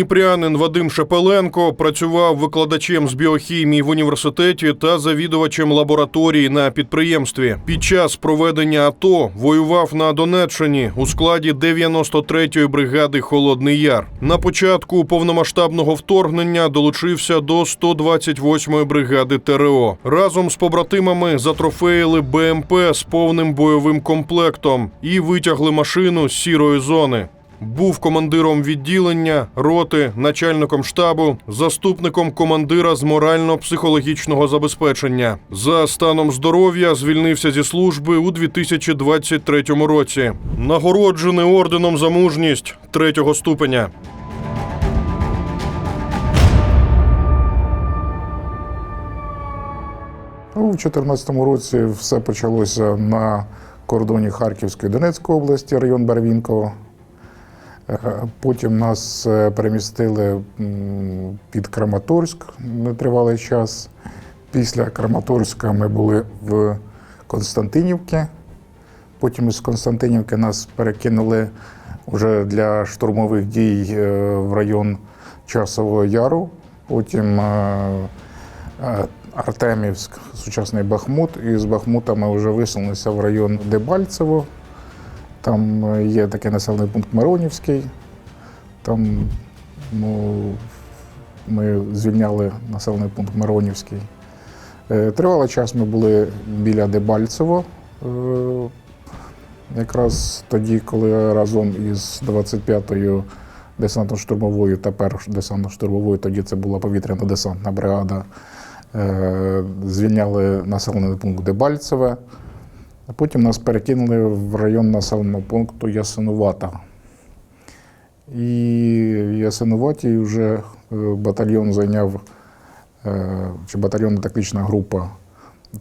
Дніпрянин Вадим Шепеленко працював викладачем з біохімії в університеті та завідувачем лабораторії на підприємстві. Під час проведення АТО воював на Донеччині у складі 93-ї бригади Холодний Яр. На початку повномасштабного вторгнення долучився до 128-ї бригади ТРО. Разом з побратимами затрофеїли БМП з повним бойовим комплектом і витягли машину з сірої зони. Був командиром відділення, роти, начальником штабу, заступником командира з морально-психологічного забезпечення. За станом здоров'я звільнився зі служби у 2023 році. Нагороджений орденом за мужність третього ступеня. У 2014 році все почалося на кордоні Харківської Донецької області, район Барвінково. Потім нас е, перемістили під Краматорськ на тривалий час. Після Краматорська ми були в Константинівці. Потім із Константинівки нас перекинули вже для штурмових дій е, в район Часового Яру. Потім е, Артемівськ, сучасний Бахмут. І з Бахмута ми вже висунулися в район Дебальцево. Там е, є такий населений пункт Миронівський. Там ну, ми звільняли населений пункт Миронівський. Е, Тривалий час ми були біля Дебальцево. е, Якраз тоді, коли разом із 25-ю десантно-штурмовою, тепер десантно-штурмовою, тоді це була повітряна десантна бригада, звільняли населений пункт Дебальцеве. А потім нас перекинули в район населеного пункту Ясинувата. І в Ясинуваті вже е, батальйон зайняв, е, чи батальйонна тактична група,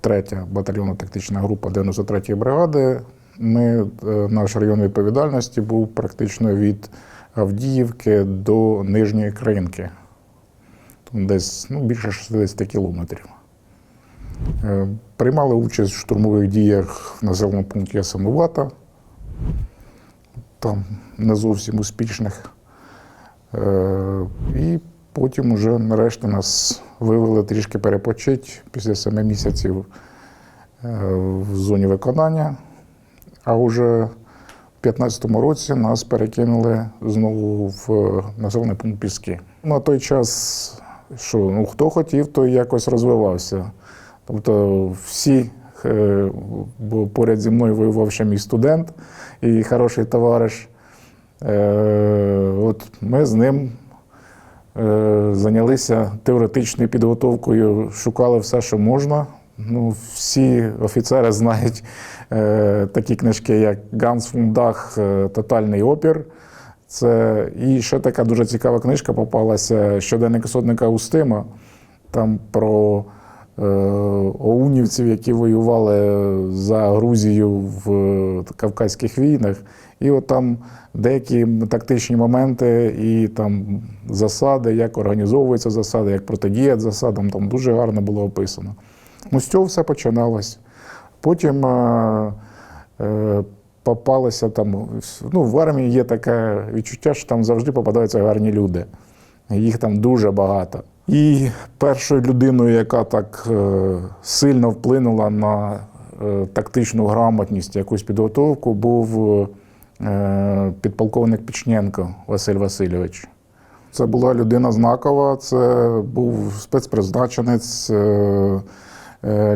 третя батальйонна тактична група 93-ї бригади. Ми, е, наш район відповідальності був практично від Авдіївки до Нижньої Країнки. Там десь ну, більше 60 кілометрів. Е, Приймали участь в штурмових діях в населеному пункті Ясинувата. Там не зовсім успішних. Е, І потім уже нарешті нас вивели трішки перепочити після семи місяців е, в зоні виконання. А вже в 2015 році нас перекинули знову в населений пункт Піски. На той час, що ну, хто хотів, той якось розвивався. Тобто всі, е, бо поряд зі мною воював ще мій студент і хороший товариш. Е, От ми з ним е, зайнялися теоретичною підготовкою, шукали все, що можна. Ну, всі офіцери знають е, такі книжки, як Ганс фон Дах е, Тотальний опір. Це і ще така дуже цікава книжка попалася щоденник сотника Устима. Там про оунівців, які воювали за Грузію в Кавказьких війнах. І от там деякі тактичні моменти і там засади, як організовуються засади, як протидіяти засадам, там дуже гарно було описано. Ну, з цього все починалось. Потім е, е, попалися там. Ну, в армії є таке відчуття, що там завжди попадаються гарні люди. Їх там дуже багато. І першою людиною, яка так е, сильно вплинула на е, тактичну грамотність, якусь підготовку, був е, підполковник Пічненко Василь Васильович. Це була людина знакова, це був спецпризначенець,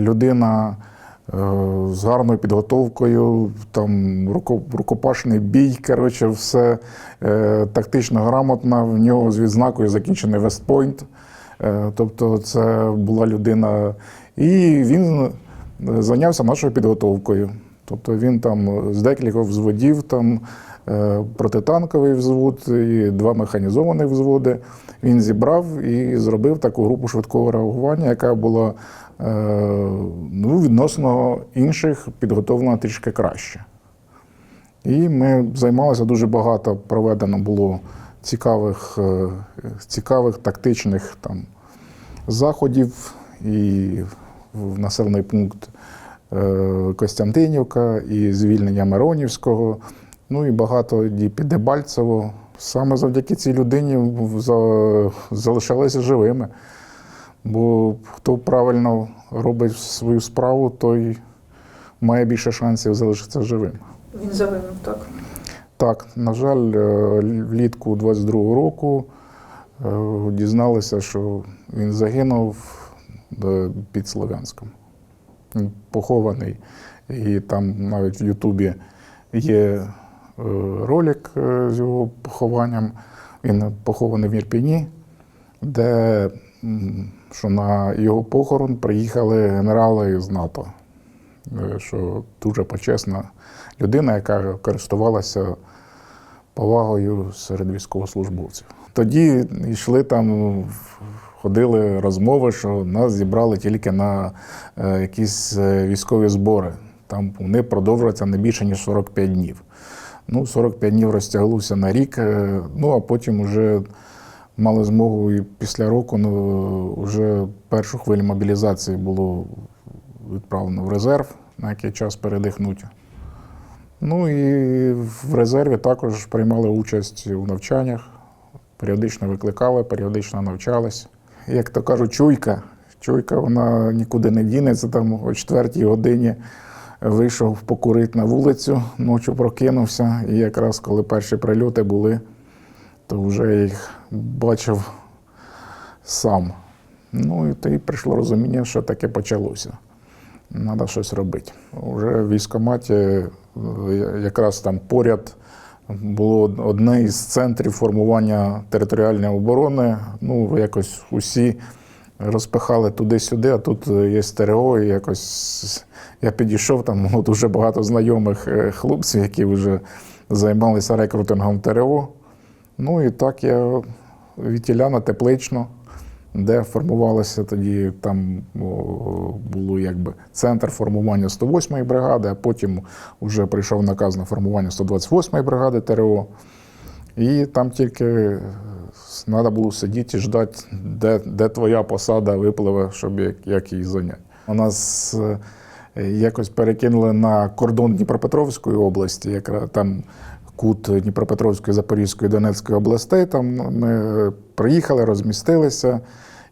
людина з гарною підготовкою, там рукопашний бій, коротше, все тактично грамотно. В нього з відзнакою закінчений Вестпойнт. Е, Тобто це була людина. І він е, зайнявся нашою підготовкою. Тобто він там з декількох взводів, там е, протитанковий взвод і два механізованих взводи. Він зібрав і зробив таку групу швидкого реагування, яка була ну, відносно інших підготовлена трішки краще. І ми займалися дуже багато. Проведено було цікавих, е, цікавих тактичних там, заходів і в населений пункт е, Костянтинівка, і звільнення Миронівського, ну і багато і Дебальцево. саме завдяки цій людині за- залишалися живими. Бо хто правильно робить свою справу, той має більше шансів залишитися живим. Він загинув, так. Так, на жаль, е, влітку 22-го року е, дізналися, що він загинув е, під Слов'янськом. Він похований. І там навіть в Ютубі є ролик з його похованням. Він похований в Ірпіні, де що на його похорон приїхали генерали з НАТО. Е, Що дуже почесна людина, яка користувалася повагою серед військовослужбовців. Тоді йшли там, ходили розмови, що нас зібрали тільки на е, якісь е, військові збори. Там вони продовжуються не більше, ніж 45 днів. Ну, 45 днів розтяглося на рік, ну а потім вже мали змогу і після року ну, вже першу хвилю мобілізації було відправлено в резерв, на який час передихнути. Ну і в резерві також приймали участь у навчаннях, періодично викликали, періодично навчались. Як то кажуть, чуйка. Чуйка вона нікуди не дінеться. Там о 4 годині вийшов покурити на вулицю, ночі прокинувся. І якраз коли перші прильоти були, то вже їх бачив сам. Ну і тоді прийшло розуміння, що таке почалося. Треба щось робити. Уже в військкоматі е, якраз там поряд було одне із центрів формування територіальної оборони. Ну, якось усі розпихали туди-сюди, а тут є ТРО, і якось я підійшов, там було дуже багато знайомих е, хлопців, які вже займалися рекрутингом ТРО. Ну і так я від Іляна теплично, де формувалося тоді, там було якби центр формування 108-ї бригади, а потім вже прийшов наказ на формування 128-ї бригади ТРО. І там тільки треба було сидіти і ждати, де, де твоя посада випливе, щоб як, як її зайняти. У нас е, якось перекинули на кордон Дніпропетровської області, якраз там кут Дніпропетровської, Запорізької, Донецької областей. Там ми приїхали, розмістилися.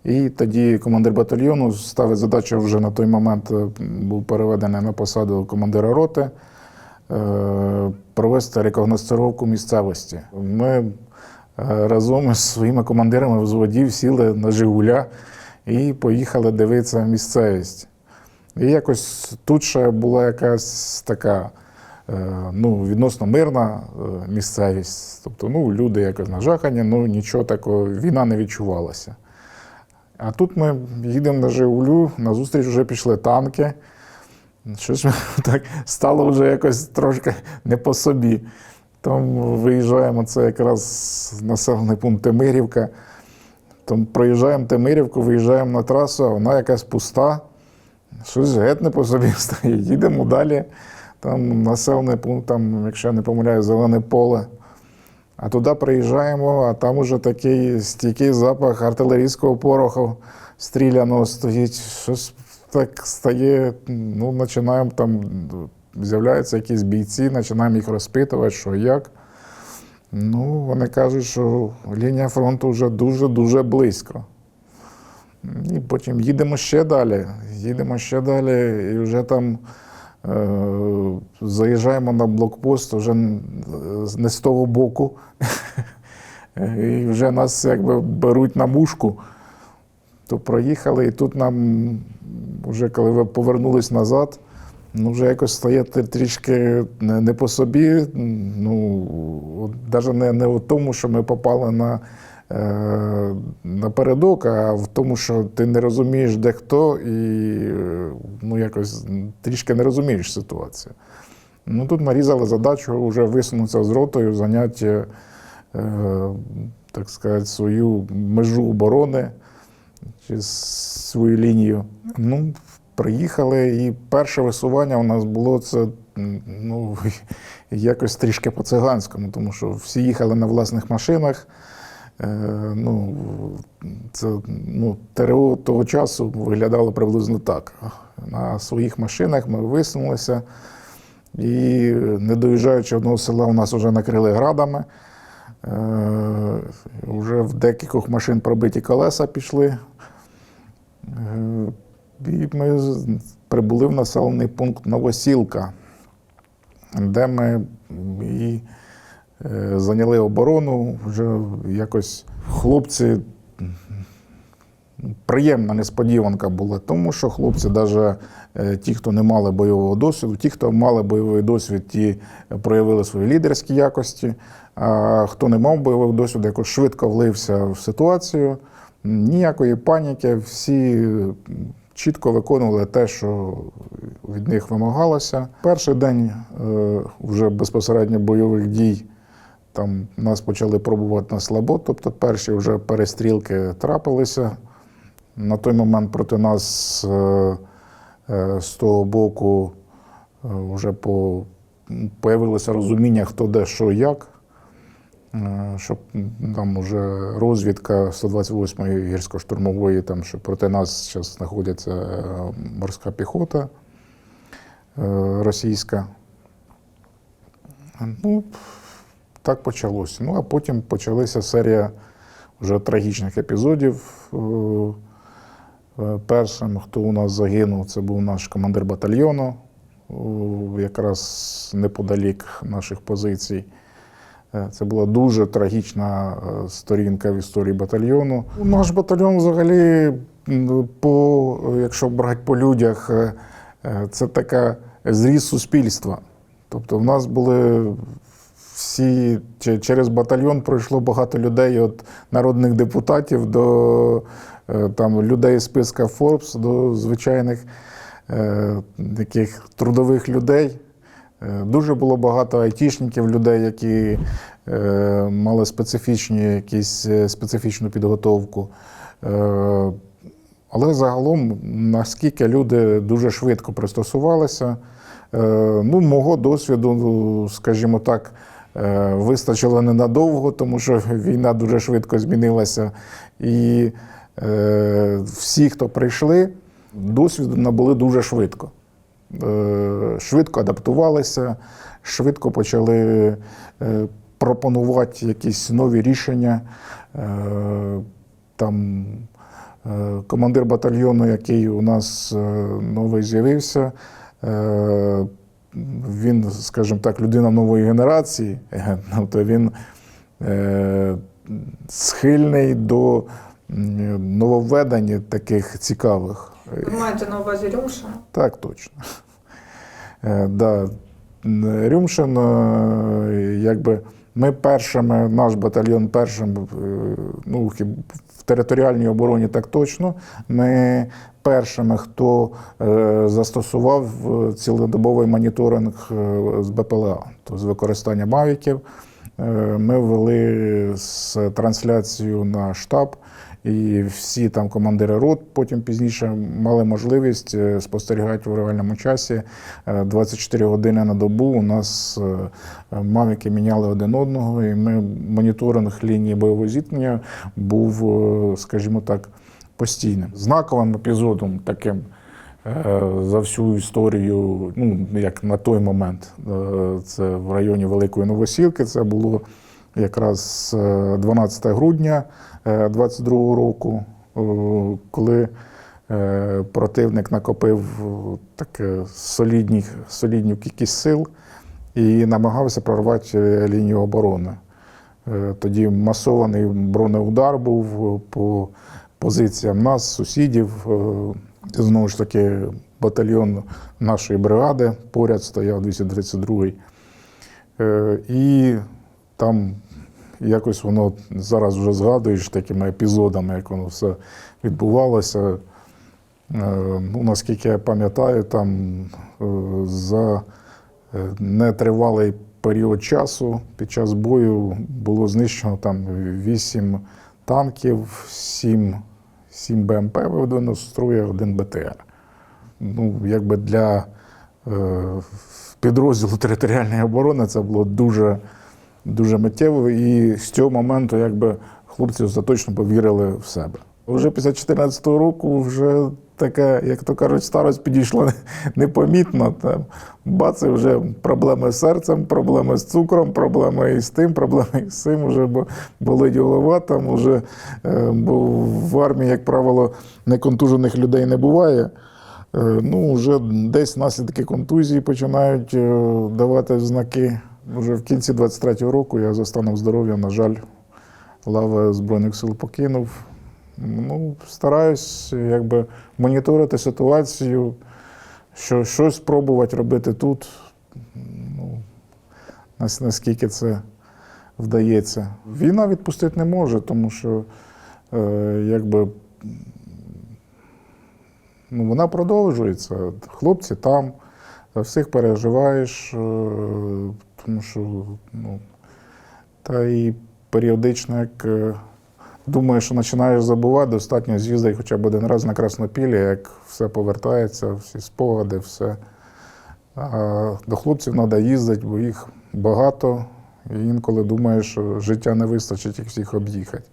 І тоді командир батальйону ставить задачу вже на той момент е, був переведений на посаду командира роти е, провести рекогностировку місцевості. Ми е, разом із своїми командирами взводів сіли на Жигуля і поїхали дивитися місцевість. І якось тут ще була якась така ну, відносно мирна е, місцевість. Тобто ну, люди якось нажахані, ну нічого такого, війна не відчувалася. А тут ми їдемо на Жигулю, назустріч вже пішли танки. Щось так стало вже якось трошки не по собі. Там виїжджаємо, це якраз населений пункт Тимирівка. Там проїжджаємо Тимирівку, виїжджаємо на трасу, вона якась пуста. Щось геть не по собі стає. Їдемо далі. Там населений пункт, там, якщо я не помиляю, зелене поле. А туди приїжджаємо, а там уже такий стійкий запах артилерійського пороху стріляного стоїть. Щось так стає, ну, починаємо там, з'являються якісь бійці, починаємо їх розпитувати, що як. Ну, вони кажуть, що лінія фронту вже дуже-дуже близько. І потім їдемо ще далі. Їдемо ще далі, і вже там заїжджаємо на блокпост вже не з того боку. І вже нас якби беруть на мушку. То проїхали, і тут нам, вже коли ви повернулись назад, ну вже якось стає трішки не, по собі. Ну, навіть не, не в тому, що ми попали на, е, напередок, а в тому, що ти не розумієш, де хто, і е, ну, якось трішки не розумієш ситуацію. Ну, тут ми різали задачу вже висунутися з ротою, зайняти, е, так сказати, свою межу оборони чи свою лінію. Ну, приїхали, і перше висування у нас було це ну, якось трішки по-циганському, тому що всі їхали на власних машинах. Е, ну, це, ну, ТРО того часу виглядало приблизно так. На своїх машинах ми висунулися. І не доїжджаючи одного села, у нас вже накрили градами. Е, Вже в декількох машин пробиті колеса пішли. Е, І ми прибули в населений пункт Новосілка, де ми і е, зайняли оборону. Вже якось хлопці приємна несподіванка була, тому що хлопці, навіть ті, хто не мали бойового досвіду, ті, хто мали бойовий досвід, ті проявили свої лідерські якості. А хто не мав бойового досвіду, якось швидко влився в ситуацію. Ніякої паніки, всі чітко виконували те, що від них вимагалося. Перший день е, вже безпосередньо бойових дій. Там нас почали пробувати на слабо, тобто перші вже перестрілки трапилися. На той момент проти нас е, е, з того боку е, вже по, появилося розуміння, хто де, що, як. Щоб там уже розвідка 128-ї гірсько-штурмової, там, що проти нас зараз знаходиться морська піхота російська. Ну, так почалося. Ну, а потім почалася серія вже трагічних епізодів. Е, е, Першим, хто у нас загинув, це був наш командир батальйону, якраз неподалік наших позицій. Е, Це була дуже трагічна е, сторінка в історії батальйону. Наш батальйон взагалі, по, якщо брати по людях, е, е, це така зріз суспільства. Тобто в нас були всі через батальйон пройшло багато людей, від народних депутатів до е, там, людей з списка Forbes, до звичайних е, таких трудових людей. Е, Дуже було багато айтішників, людей, які мали специфічні, якісь специфічну підготовку. Але загалом, наскільки люди дуже швидко пристосувалися, ну, мого досвіду, скажімо так, вистачило ненадовго, тому що війна дуже швидко змінилася. І е, всі, хто прийшли, досвіду набули дуже швидко. Е, Швидко адаптувалися, швидко почали е, пропонувати якісь нові рішення. Е, Там е, командир батальйону, який у нас е, новий з'явився, е, він, скажімо так, людина нової генерації, е, тобто він е, схильний до нововведень таких цікавих. Ви маєте на увазі Рюмша? Так, точно. Е, Да. Рюмшин, якби ми першими, наш батальйон першим, ну, територіальній обороні так точно. Ми першими, хто е, застосував е, цілодобовий моніторинг е, з БПЛА, то з використання мавіків. Ми ввели з трансляцію на штаб, і всі там командири рот потім пізніше мали можливість е, спостерігати в реальному часі Е, 24 години на добу. У нас е, мавіки міняли один одного, і ми моніторинг лінії бойового зіткнення був, е, скажімо так, постійним. Знаковим епізодом таким е, за всю історію, ну як на той момент, е, це в районі Великої Новосілки. Це було якраз е, 12 грудня 22 року, е, коли е, противник накопив е, таке солідні, солідну кількість сил і намагався прорвати е, лінію оборони. Е, Тоді масований бронеудар був е, по позиціям нас, сусідів. Е, Знову ж таки, батальйон нашої бригади поряд стояв 232-й. Е, І там якось воно зараз вже згадуєш такими епізодами, як воно все відбувалося. Е, Ну, наскільки я пам'ятаю, там е, за е, нетривалий період часу під час бою було знищено там 8 танків, 7, 7 БМП виведено з строю, один БТР. Ну, якби для е, підрозділу територіальної оборони це було дуже, дуже миттєво. І з цього моменту якби, хлопці остаточно повірили в себе. Вже після 2014 року вже таке, як то кажуть, старость підійшла непомітно. Там, бац, і вже проблеми з серцем, проблеми з цукром, проблеми із тим, проблеми із цим. Вже бо- болить голова. Там вже, е, бо в армії, як правило, неконтужених людей не буває. Е, Ну, вже десь наслідки контузії починають е, давати знаки. Вже в кінці 23-го року я за станом здоров'я, на жаль, лави Збройних сил покинув. Ну, стараюсь якби моніторити ситуацію, що щось спробувати робити тут. Ну, наскільки це вдається. Війна відпустити не може, тому що е, якби, ну, вона продовжується. Хлопці там, всіх переживаєш, е, тому що ну, та і періодично, як е, думаєш, що починаєш забувати, достатньо з'їздити хоча б один раз на Краснопілля, як все повертається, всі спогади, все. А до хлопців треба їздити, бо їх багато, і інколи думаєш, що життя не вистачить їх всіх об'їхати.